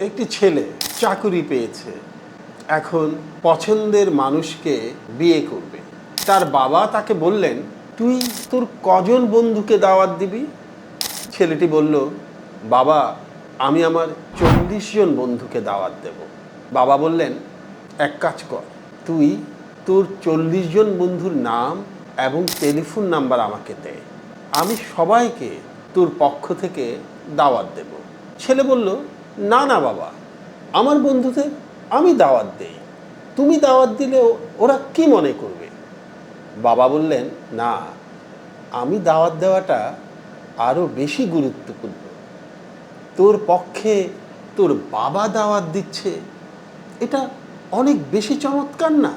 একটি ছেলে চাকুরি পেয়েছে। এখন পছন্দের মানুষকে বিয়ে করবে। তার বাবা তাকে বললেন, তুই তোর কজন বন্ধুকে দাওয়াত দিবি? ছেলেটি বলল, বাবা, আমি আমার চল্লিশ জন বন্ধুকে দাওয়াত দেব। বাবা বললেন, এক কাজ কর, তুই তোর চল্লিশ জন বন্ধুর নাম এবং টেলিফোন নাম্বার আমাকে দে। আমি সবাইকে তোর পক্ষ থেকে দাওয়াত দেব। ছেলে বলল না না, বাবা। আমার বন্ধুদের আমি দাওয়াত দেই। তুমি দাওয়াত দিলে ওরা কি মনে করবে? বাবা বললেন, না, আমি দাওয়াত দেওয়াটা আরও বেশি গুরুত্বপূর্ণ। তোর পক্ষে তোর বাবা দাওয়াত দিচ্ছে, এটা অনেক বেশি চমৎকার না?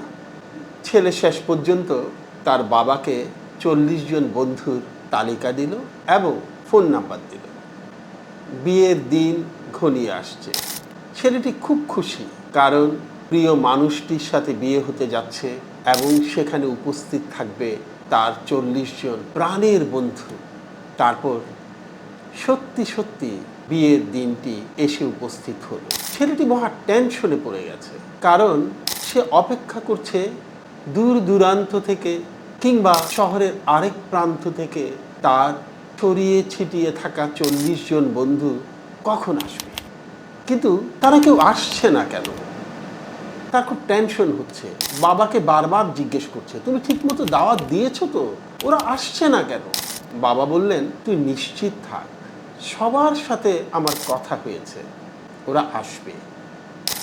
ছেলে শেষ পর্যন্ত তার বাবাকে চল্লিশ জন বন্ধুর তালিকা দিল এবং ফোন নাম্বার দিল। বিয়ের দিন ঘনিয়ে আসছে। ছেলেটি খুব খুশি, কারণ প্রিয় মানুষটির সাথে বিয়ে হতে যাচ্ছে এবং সেখানে উপস্থিত থাকবে তার চল্লিশ জন প্রাণের বন্ধু। তারপর সত্যি সত্যি বিয়ের দিনটি এসে উপস্থিত হলো। ছেলেটি মহা টেনশনে পড়ে গেছে, কারণ সে অপেক্ষা করছে দূর দূরান্ত থেকে কিংবা শহরের আরেক প্রান্ত থেকে তার ছড়িয়ে ছিটিয়ে থাকা চল্লিশ জন বন্ধু কখন আসবে? কিন্তু তারা কেউ আসছে না কেন? তার খুব টেনশন হচ্ছে। বাবাকে বারবার জিজ্ঞেস করছে, তুমি ঠিকমতো দাওয়াত দিয়েছ তো? ওরা আসছে না কেন? বাবা বললেন, তুই নিশ্চিত থাক, সবার সাথে আমার কথা হয়েছে, ওরা আসবে।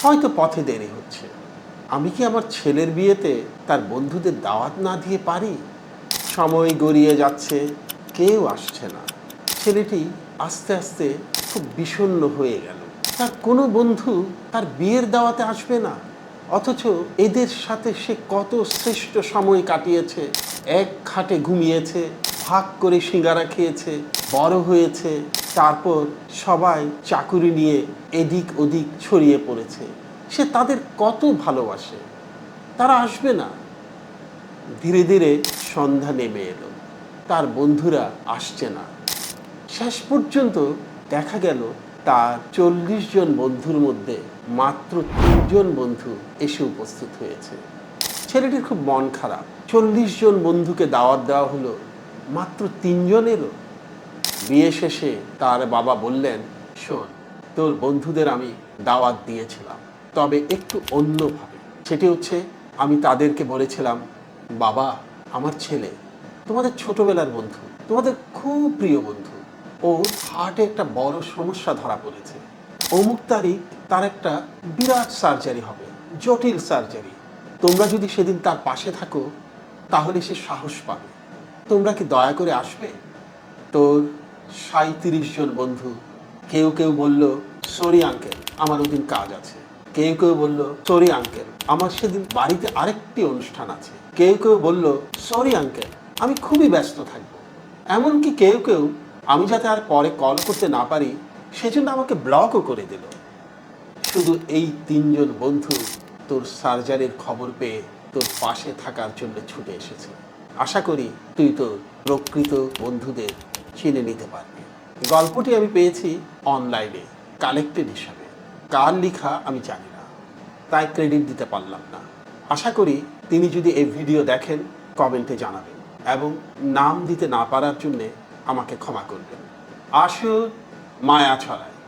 হয়তো পথে দেরি হচ্ছে। আমি কি আমার ছেলের বিয়েতে তার বন্ধুদের দাওয়াত না দিয়ে পারি? সময় গড়িয়ে যাচ্ছে, কেউ আসছে না। ছেলেটি আস্তে আস্তে খুব বিষণ্ণ হয়ে গেল। তার কোনো বন্ধু তার বিয়ের দাওয়াতে আসবে না। অথচ এদের সাথে সে কত শ্রেষ্ঠ সময় কাটিয়েছে। এক খাটে ঘুমিয়েছে, ভাগ করে সিঙ্গারা খেয়েছে, বড় হয়েছে, তারপর সবাই চাকুরি নিয়ে এদিক ওদিক ছড়িয়ে পড়েছে। সে তাদের কত ভালোবাসে। তারা আসবে না। ধীরে ধীরে সন্ধ্যা নেমে এলো। তার বন্ধুরা আসছে না। শেষ পর্যন্ত দেখা গেল তার চল্লিশ জন বন্ধুর মধ্যে মাত্র তিনজন বন্ধু এসে উপস্থিত হয়েছে। ছেলেটির খুব মন খারাপ। চল্লিশ জন বন্ধুকে দাওয়াত দেওয়া হলো, মাত্র তিনজনেরও বিয়ে শেষে তার বাবা বললেন, শোন, তোর বন্ধুদের আমি দাওয়াত দিয়েছিলাম, তবে একটু অন্যভাবে। সেটি হচ্ছে, আমি তাদেরকে বলেছিলাম, বাবা, আমার ছেলে, তোমাদের ছোটবেলার বন্ধু, তোমাদের খুব প্রিয় বন্ধু ও হার্টে একটা বড় সমস্যা ধরা পড়েছে। অমুক তারিখ তার একটা বিরাট সার্জারি হবে, জটিল সার্জারি তোমরা যদি সেদিন তার পাশে থাকো, তাহলে সে সাহস পাবে। তোমরা কি দয়া করে আসবে? তোর সাঁত্রিশ জন বন্ধু, কেউ কেউ বলল, সরি আঙ্কেল আমার ওদিন কাজ আছে। কেউ কেউ বলল, সরি আঙ্কেল আমার সেদিন বাড়িতে আরেকটি অনুষ্ঠান আছে। কেউ কেউ বলল, সরি আঙ্কেল আমি খুবই ব্যস্ত থাকব। এমনকি কেউ কেউ আমি যাতে আর পরে কল করতে না পারি, সেজন্য আমাকে ব্লকও করে দিল। শুধু এই তিনজন বন্ধু তোর সার্জারির খবর পেয়ে তোর পাশে থাকার জন্য ছুটে এসেছে। আশা করি তুই তোর প্রকৃত বন্ধুদের চিনে নিতে পারবি। গল্পটি আমি পেয়েছি অনলাইনে কালেক্টেড হিসাবে। কার লেখা আমি জানি না, তাই ক্রেডিট দিতে পারলাম না। আশা করি তিনি যদি এই ভিডিও দেখেন কমেন্টে জানাবেন। এবং নাম দিতে না পারার জন্যে আমাকে ক্ষমা করবেন। আসল মায়া ছড়ায়।